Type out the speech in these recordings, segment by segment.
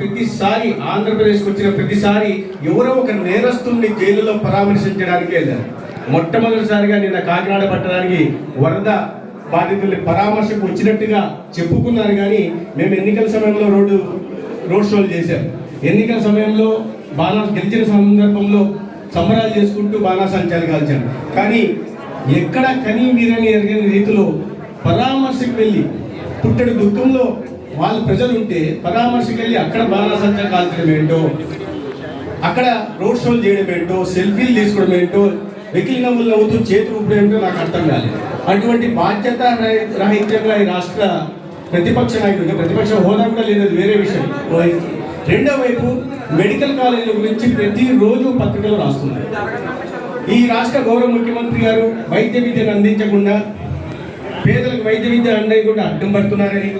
ప్రతిసారి ఆంధ్రప్రదేశ్కి వచ్చిన ప్రతిసారి ఎవరో ఒక నేరస్తుల్ని జైలులో పరామర్శించడానికి వెళ్ళారు. మొట్టమొదటిసారిగా నిన్న కాకినాడ పట్టడానికి వరద బాధితుల్ని పరామర్శకు వచ్చినట్టుగా చెప్పుకున్నారు కానీ మేము ఎన్నికల సమయంలో రోడ్డు రోడ్ షోలు చేశాం. ఎన్నికల సమయంలో బాణా గెలిచిన సందర్భంలో సంబరాలు చేసుకుంటూ బాణాసంచాలు కాల్చాం. కానీ ఎక్కడ కనీ మీరని ఎరగని రీతిలో పరామర్శకు వెళ్ళి పుట్టడి దుఃఖంలో వాళ్ళ ప్రజలు ఉంటే పరామర్శకు వెళ్ళి అక్కడ బాణాసంచా కాల్చడం ఏంటో అక్కడ రోడ్ షోలు చేయడం ఏంటో సెల్ఫీలు తీసుకోవడం ఏంటో వెకిలి నవ్వులు నవ్వుతూ చేతులు ఊపడం ఏంటో నాకు అర్థం కాలేదు. అటువంటి బాధ్యత రహిత్యంగా ఈ రాష్ట్ర ప్రతిపక్ష నాయకుడు ప్రతిపక్ష హోదా కూడా లేదు వేరే విషయం. రెండో వైపు మెడికల్ కాలేజీల గురించి ప్రతిరోజు పత్రికలు రాస్తున్నారు. ఈ రాష్ట్ర గౌరవ ముఖ్యమంత్రి గారు వైద్య విద్యను అందించకుండా పేదలకు వైద్య విద్య అండకుండా అడ్డం పడుతున్నారని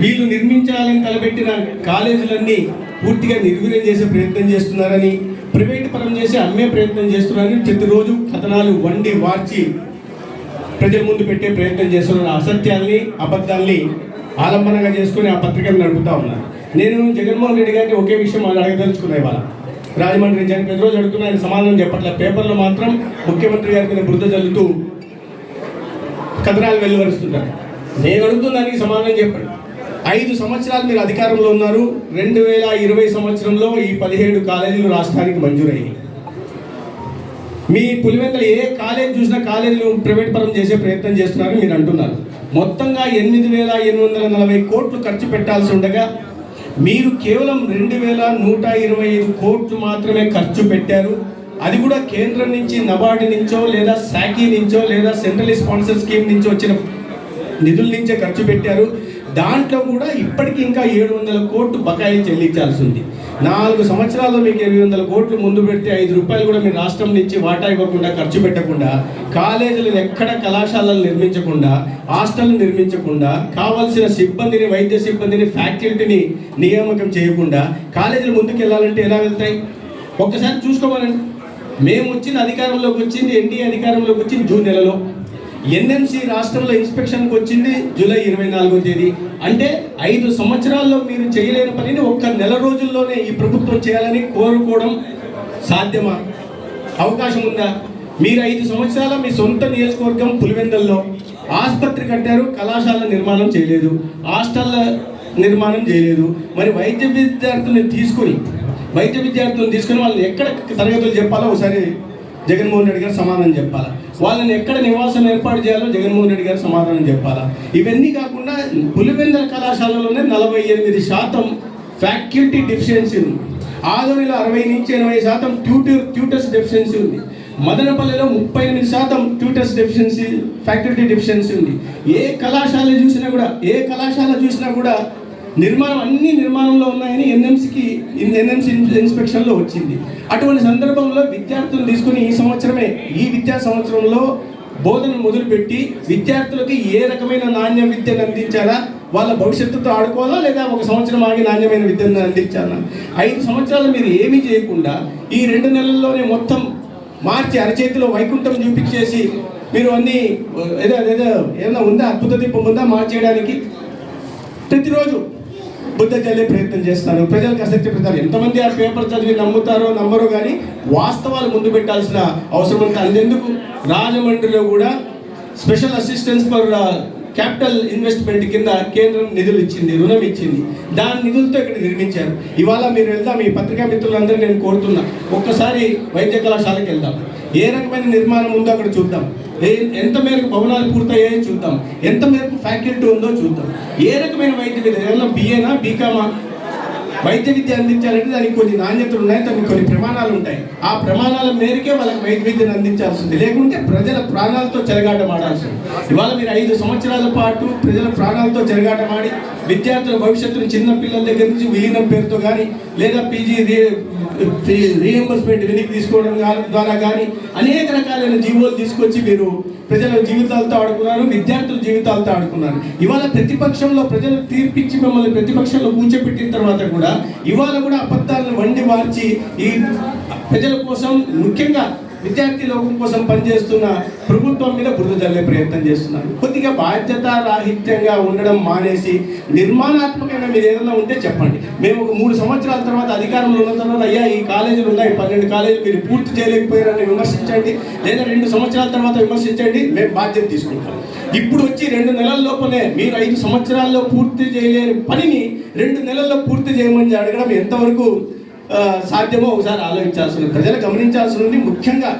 వీళ్ళు నిర్మించాలని తలపెట్టిన కాలేజీలన్నీ పూర్తిగా నిర్వీర్యం చేసే ప్రయత్నం చేస్తున్నారని ప్రైవేట్ పరం చేసి అమ్మే ప్రయత్నం చేస్తున్నారని ప్రతిరోజు కథనాలు వండి వార్చి ప్రజల ముందు పెట్టే ప్రయత్నం చేస్తున్నారు అసత్యాల్ని అబద్ధాల్ని ఆలంబనంగా చేసుకుని ఆ పత్రికలు నడుపుతా ఉన్నారు. నేను జగన్మోహన్ రెడ్డి గారిని ఒకే విషయం వాళ్ళు అడగదలుచుకున్నా ఇవాళ. రాజమండ్రి నుంచి ప్రతిరోజు అడుగుతున్నా ఆయన సమాధానం చెప్పట్లే. పేపర్లో మాత్రం ముఖ్యమంత్రి గారి మీద బురద జల్లుతూ కథనాలు వెలువరుస్తుంటారు నేను అడుగుతున్న దానికి సమాధానం చెప్పండి. ఐదు సంవత్సరాలు మీరు అధికారంలో ఉన్నారు. రెండు వేల ఇరవై సంవత్సరంలో ఈ పదిహేడు కాలేజీలు రాష్ట్రానికి మంజూరయ్యాయి. మీ పులివెందులు ఏ కాలేజ్ చూసినా కాలేజీలు ప్రైవేట్ పరం చేసే ప్రయత్నం చేస్తున్నారని మీరు అంటున్నారు. మొత్తంగా ఎనిమిది వేల ఎనిమిది వందల నలభై కోట్లు ఖర్చు పెట్టాల్సి ఉండగా మీరు కేవలం రెండు వేల నూట ఇరవై ఐదు కోట్లు మాత్రమే ఖర్చు పెట్టారు. అది కూడా కేంద్రం నుంచి నబార్డు నుంచో లేదా శాఖీ నుంచో లేదా సెంట్రల్ స్పాన్సర్ స్కీమ్ నుంచి వచ్చిన నిధుల నుంచే ఖర్చు పెట్టారు. దాంట్లో కూడా ఇప్పటికి ఇంకా ఏడు వందల కోట్లు బకాయి చెల్లించాల్సి ఉంది. నాలుగు సంవత్సరాల్లో మీకు ఎనిమిది వందల కోట్లు ముందు పెడితే ఐదు రూపాయలు కూడా మీ రాష్ట్రం నుంచి వాటా ఇవ్వకుండా ఖర్చు పెట్టకుండా కాలేజీలను ఎక్కడ కళాశాలలు నిర్మించకుండా హాస్టల్ నిర్మించకుండా కావాల్సిన సిబ్బందిని వైద్య సిబ్బందిని ఫ్యాకల్టీని నియామకం చేయకుండా కాలేజీలు ముందుకు వెళ్ళాలంటే ఎలా వెళ్తాయి? ఒక్కసారి చూసుకోవాలండి. మేము వచ్చిన అధికారంలోకి వచ్చింది ఎన్డీఏ అధికారంలోకి వచ్చింది జూన్ నెలలో. ఎన్ఎంసి రాష్ట్రంలో ఇన్స్పెక్షన్కి వచ్చింది జూలై ఇరవై నాలుగో తేదీ. అంటే ఐదు సంవత్సరాల్లో మీరు చేయలేని పనిని ఒక్క నెల రోజుల్లోనే ఈ ప్రభుత్వం చేయాలని కోరుకోవడం సాధ్యమా? అవకాశం ఉందా? మీరు ఐదు సంవత్సరాల మీ సొంత నియోజకవర్గం పులివెందల్లో ఆసుపత్రి కట్టారు కళాశాల నిర్మాణం చేయలేదు హాస్టల్ నిర్మాణం చేయలేదు. మరి వైద్య విద్యార్థుల్ని తీసుకొని వైద్య విద్యార్థులను తీసుకొని వాళ్ళని ఎక్కడ తరగతులు చెప్పాలో ఒకసారి జగన్మోహన్ రెడ్డి గారు సమాధానం చెప్పాలా? వాళ్ళని ఎక్కడ నివాసం ఏర్పాటు చేయాలో జగన్మోహన్ రెడ్డి గారు సమాధానం చెప్పాలా? ఇవన్నీ కాకుండా పులివెందల కళాశాలలోనే నలభై ఎనిమిది శాతం ఫ్యాకల్టీ డెఫిషియన్సీ ఉంది. ఆదోనిలో అరవై నుంచి ఎనభై శాతం ట్యూటర్ ట్యూటర్స్ డెఫిషియన్సీ ఉంది. మదనపల్లిలో ముప్పై ఎనిమిది శాతం ట్యూటర్స్ డెఫిషియన్సీ ఫ్యాకల్టీ డెఫిషియన్సీ ఉంది. ఏ కళాశాల చూసినా కూడా ఏ కళాశాల చూసినా కూడా నిర్మాణం అన్ని నిర్మాణంలో ఉన్నాయని ఎన్ఎంసీకి ఎన్ఎంసీ ఇన్స్పెక్షన్లో వచ్చింది. అటువంటి సందర్భంలో విద్యార్థులు తీసుకుని ఈ సంవత్సరమే ఈ విద్యా సంవత్సరంలో బోధన మొదలుపెట్టి విద్యార్థులకు ఏ రకమైన నాణ్య విద్యను అందించాలా? వాళ్ళ భవిష్యత్తుతో ఆడుకోవాలా? లేదా ఒక సంవత్సరం ఆగి నాణ్యమైన విద్యను అందించాలా? ఐదు సంవత్సరాలు మీరు ఏమీ చేయకుండా ఈ రెండు నెలల్లోనే మొత్తం మార్చి అరచేతిలో వైకుంఠం చూపించేసి మీరు అన్నీ ఏదో ఏదో ఏదైనా ఉందా? అద్భుత దీపం ఉందా? మార్చేయడానికి ప్రతిరోజు బుద్ధ చల్లే ప్రయత్నం చేస్తాను ప్రజలకు ఆసక్తి పెడతారు. ఎంతమంది ఆ పేపర్ చదివి నమ్ముతారో నమ్మరో కానీ వాస్తవాలు ముందు పెట్టాల్సిన అవసరం అంతా అందుకు రాజమండ్రిలో కూడా special assistance for capital investment కింద కేంద్రం నిధులు ఇచ్చింది రుణం ఇచ్చింది. దాని నిధులతో ఇక్కడ నిర్మించారు. ఇవాళ మీరు వెళ్దాం ఈ పత్రికా మిత్రులందరూ నేను కోరుతున్నా. ఒక్కసారి వైద్య కళాశాలకు వెళ్దాం. ఏ రకమైన నిర్మాణం ఉందో అక్కడ చూద్దాం. ఎంత మేరకు భవనాలు పూర్తయ్యాయో చూద్దాం. ఎంత మేరకు ఫ్యాకల్టీ ఉందో చూద్దాం. ఏ రకమైన వైద్య విద్య ఏమన్నా బిఏనా బీకామా వైద్య విద్య అందించాలంటే దానికి కొన్ని నాణ్యతలు ఉన్నాయి దానికి కొన్ని ప్రమాణాలు ఉంటాయి. ఆ ప్రమాణాల మేరకే వాళ్ళకి వైద్య విద్యను అందించాల్సి ఉంది లేకుంటే ప్రజల ప్రాణాలతో చెలగాటం ఉంది ఇవాళ మీరు ఐదు సంవత్సరాల పాటు ప్రజల ప్రాణాలతో చెరగాటమాడి విద్యార్థుల భవిష్యత్తును చిన్న పిల్లల దగ్గర నుంచి విలీనం పేరుతో కానీ లేదా పీజీ రీఎంబర్స్మెంట్ వెనక్కి తీసుకోవడం ద్వారా కానీ అనేక రకాలైన జీవోలు తీసుకొచ్చి మీరు ప్రజల జీవితం ఆడుకున్నారు విద్యార్థుల జీవితాలతో ఆడుకున్నారు. ఇవాళ ప్రతిపక్షంలో ప్రజలు తీర్పిచ్చి మిమ్మల్ని ప్రతిపక్షంలో కూర్చోపెట్టిన తర్వాత కూడా ఇవాళ కూడా అబద్ధాలను వండి మార్చి ఈ ప్రజల కోసం ముఖ్యంగా విద్యార్థి లోకం కోసం పనిచేస్తున్న ప్రభుత్వం మీద బురద జల్లే ప్రయత్నం చేస్తున్నారు. కొద్దిగా బాధ్యత రాహిత్యంగా ఉండడం మానేసి నిర్మాణాత్మకంగా మీరు ఏదైనా ఉంటే చెప్పండి. మేము ఒక మూడు సంవత్సరాల తర్వాత అధికారంలో ఉన్న తర్వాత అయ్యా ఈ కాలేజీలు ఉన్నాయి పన్నెండు కాలేజీలు మీరు పూర్తి చేయలేకపోయారని విమర్శించండి. లేదా రెండు సంవత్సరాల తర్వాత విమర్శించండి మేము బాధ్యత తీసుకుంటాం. ఇప్పుడు వచ్చి రెండు నెలల లోపలే మీరు ఐదు సంవత్సరాల్లో పూర్తి చేయలేని పనిని రెండు నెలల్లో పూర్తి చేయమని అడగడం ఎంతవరకు సాధ్యమో ఒకసారి ఆలోచించాల్సి ఉంది ప్రజలు గమనించాల్సి ఉంది ముఖ్యంగా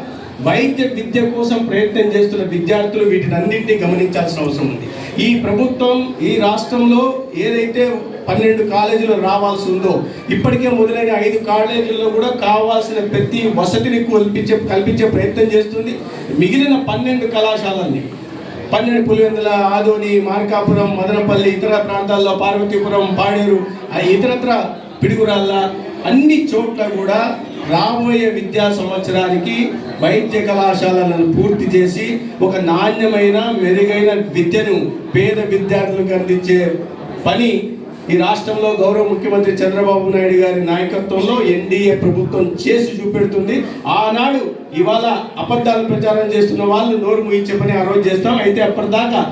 వైద్య విద్య కోసం ప్రయత్నం చేస్తున్న విద్యార్థులు వీటిని అన్నింటినీ గమనించాల్సిన అవసరం ఉంది. ఈ ప్రభుత్వం ఈ రాష్ట్రంలో ఏదైతే పన్నెండు కాలేజీలు రావాల్సి ఉందో ఇప్పటికే మొదలైన ఐదు కాలేజీల్లో కూడా కావాల్సిన ప్రతి వసతిని కల్పించే కల్పించే ప్రయత్నం చేస్తుంది. మిగిలిన పన్నెండు కళాశాలల్ని పన్నెండు పులివెందుల ఆదోని మార్కాపురం మదనపల్లి ఇతర ప్రాంతాల్లో పార్వతీపురం పాడేరు ఆ ఇతరత్ర పిడుగురాళ్ళ అన్ని చోట్ల కూడా రాబోయే విద్యా సంవత్సరానికి వైద్య కళాశాలలను పూర్తి చేసి ఒక నాణ్యమైన మెరుగైన విద్యను పేద విద్యార్థులకు అందించే పని ఈ రాష్ట్రంలో గౌరవ ముఖ్యమంత్రి చంద్రబాబు నాయుడు గారి నాయకత్వంలో ఎన్డీఏ ప్రభుత్వం చేసి చూపెడుతుంది. ఆనాడు ఇవాళ అబద్ధాలు ప్రచారం చేస్తున్న వాళ్ళు నోరు ముగించే పని ఆ రోజు చేస్తాం. అయితే అప్పటిదాకా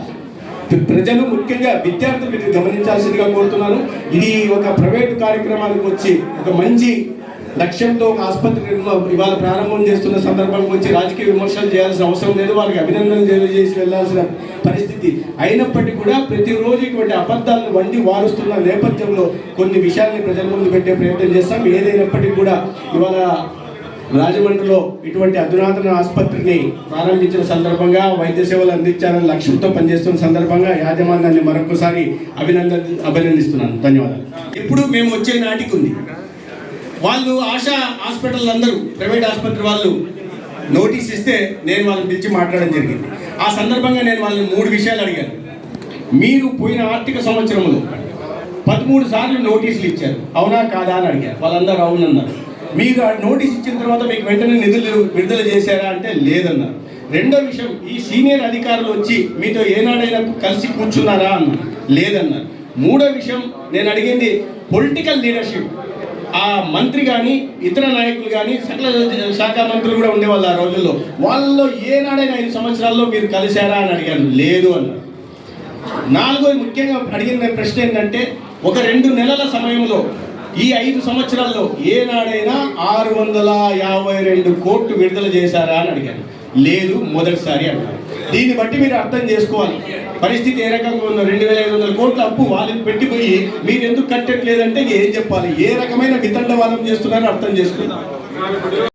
ప్రజలు ముఖ్యంగా విద్యార్థులు వీటిని గమనించాల్సిందిగా కోరుతున్నాను. ఇది ఒక ప్రైవేట్ కార్యక్రమానికి వచ్చి ఒక మంచి లక్ష్యంతో ఒక ఆసుపత్రి ఇవాళ ప్రారంభం చేస్తున్న సందర్భంగా వచ్చి రాజకీయ విమర్శలు చేయాల్సిన అవసరం లేదు. వారికి అభినందనలు తెలియజేసి వెళ్ళాల్సిన పరిస్థితి అయినప్పటికీ కూడా ప్రతిరోజు ఇటువంటి అబద్ధాలను వండి వారుస్తున్న నేపథ్యంలో కొన్ని విషయాల్ని ప్రజల ముందు పెట్టే ప్రయత్నం చేస్తాం. ఏదైనప్పటికీ కూడా ఇవాళ రాజమండ్రిలో ఇటువంటి అధునాతన ఆసుపత్రిని ప్రారంభించిన సందర్భంగా వైద్య సేవలు అందించాలని లక్ష్యంతో పనిచేస్తున్న సందర్భంగా యాజమాన్యాన్ని మరొకసారి అభినందన అభినందిస్తున్నాను. ధన్యవాదాలు. ఇప్పుడు మేము వచ్చే నాటికి ఉంది వాళ్ళు ఆశా హాస్పిటల్ అందరూ ప్రైవేట్ ఆసుపత్రి వాళ్ళు నోటీస్ ఇస్తే నేను వాళ్ళని పిలిచి మాట్లాడడం జరిగింది. ఆ సందర్భంగా నేను వాళ్ళని మూడు విషయాలు అడిగాను. మీరు పోయిన ఆర్థిక సంవత్సరంలో పదమూడు సార్లు నోటీసులు ఇచ్చారు. అవునా కాదా అని అడిగారు. వాళ్ళందరూ అవునన్నారు. మీరు ఆ నోటీస్ ఇచ్చిన తర్వాత మీకు వెంటనే నిధులు విడుదల చేశారా అంటే లేదన్నారు. రెండో విషయం ఈ సీనియర్ అధికారులు వచ్చి మీతో ఏనాడైనా కలిసి కూర్చున్నారా అన్నారు. లేదన్నారు. మూడో విషయం నేను అడిగింది పొలిటికల్ లీడర్షిప్ ఆ మంత్రి కానీ ఇతర నాయకులు కానీ సకల శాఖ మంత్రులు కూడా ఉండేవాళ్ళు ఆ రోజుల్లో. వాళ్ళలో ఏనాడైనా ఐదు సంవత్సరాల్లో మీరు కలిశారా అని అడిగాను. లేదు అన్నారు. నాలుగో ముఖ్యంగా అడిగిన ప్రశ్న ఏంటంటే ఒక రెండు నెలల సమయంలో ఈ ఐదు సంవత్సరాల్లో ఏనాడైనా ఆరు వందల యాభై రెండు కోట్లు విడుదల చేశారా అని అడిగాను. లేదు మొదటిసారి అన్నారు దీన్ని బట్టి మీరు అర్థం చేసుకోవాలి. పరిస్థితి ఏ రకంగా ఉందో రెండు వేల ఐదు వందల కోట్ల అప్పు వాళ్ళని పెట్టిపోయి మీరు ఎందుకు కట్టట్లేదంటే ఏం చెప్పాలి? ఏ రకమైన వితండవాదం చేస్తున్నారో అర్థం చేసుకుందాం